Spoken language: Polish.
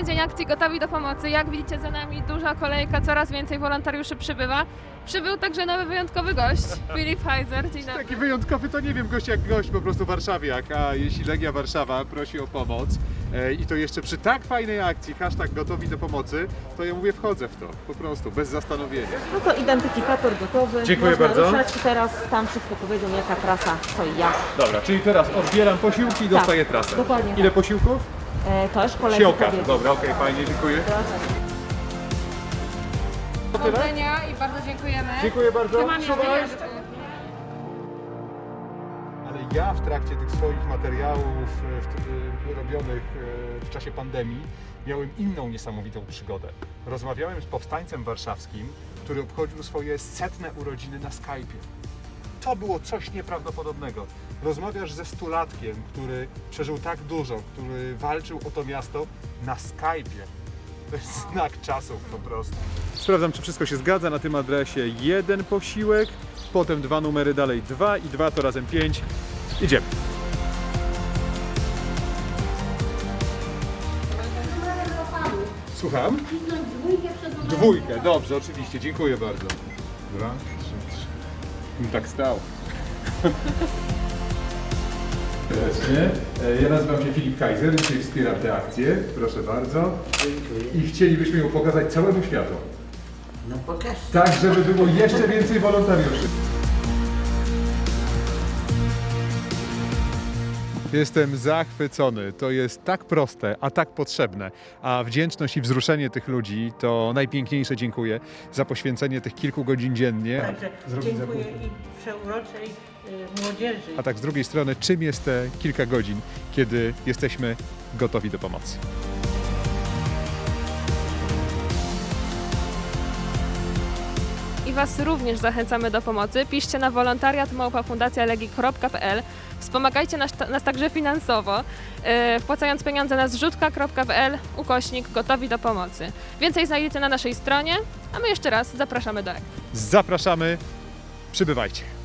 kolejny dzień akcji Gotowi do Pomocy. Jak widzicie za nami duża kolejka, coraz więcej wolontariuszy przybywa. Przybył także nowy wyjątkowy gość, Filip Heiser. Dzień dobry. Taki wyjątkowy to nie wiem, gość jak gość, po prostu warszawiak, a jeśli Legia Warszawa prosi o pomoc e, i to jeszcze przy tak fajnej akcji, hashtag gotowi do pomocy, to ja mówię wchodzę w to, po prostu, bez zastanowienia. No to identyfikator gotowy. Dziękuję Można bardzo. Ruszać. Teraz tam wszystko powiedzą, jaka trasa, co i jak. Dobra, czyli teraz odbieram posiłki i dostaję trasę. dokładnie Ile posiłków? E, to już koledzy Się okaże. powiedzą. Dobra, okej, fajnie, dziękuję. Powodzenia i bardzo dziękujemy. Dziękuję bardzo. Trzymam Trzymaj. jeszcze. Ale ja w trakcie tych swoich materiałów e, w, e, robionych e, w czasie pandemii miałem inną niesamowitą przygodę. Rozmawiałem z powstańcem warszawskim, który obchodził swoje setne urodziny na Skype'ie. To było coś nieprawdopodobnego. Rozmawiasz ze stulatkiem, który przeżył tak dużo, który walczył o to miasto na Skype'ie. To jest znak czasów po prostu. Sprawdzam, czy wszystko się zgadza na tym adresie. Jeden posiłek, potem dwa numery dalej, dwa i dwa to razem pięć. Idziemy. Słucham? Dwójkę, dobrze, oczywiście, dziękuję bardzo. Dwa, Bym tak stał. Serdecznie. E, Ja nazywam się Filip Kaiser, dzisiaj wspieram tę akcję. Proszę bardzo. I chcielibyśmy ją pokazać całemu światu. No pokaż. Tak, żeby było jeszcze więcej wolontariuszy. Jestem zachwycony. To jest tak proste, a tak potrzebne. A wdzięczność i wzruszenie tych ludzi to najpiękniejsze dziękuję za poświęcenie tych kilku godzin dziennie. Także Zrobić dziękuję zakupy. i przeuroczej y, młodzieży. A tak z drugiej strony, czym jest te kilka godzin, kiedy jesteśmy gotowi do pomocy? I Was również zachęcamy do pomocy. Piszcie na wolontariat.fundacjalegii.pl Wspomagajcie nas, nas także finansowo, e, wpłacając pieniądze na zrzutka.pl ukośnik gotowi do pomocy. Więcej znajdziecie na naszej stronie, a my jeszcze raz zapraszamy do akcji. Zapraszamy, przybywajcie.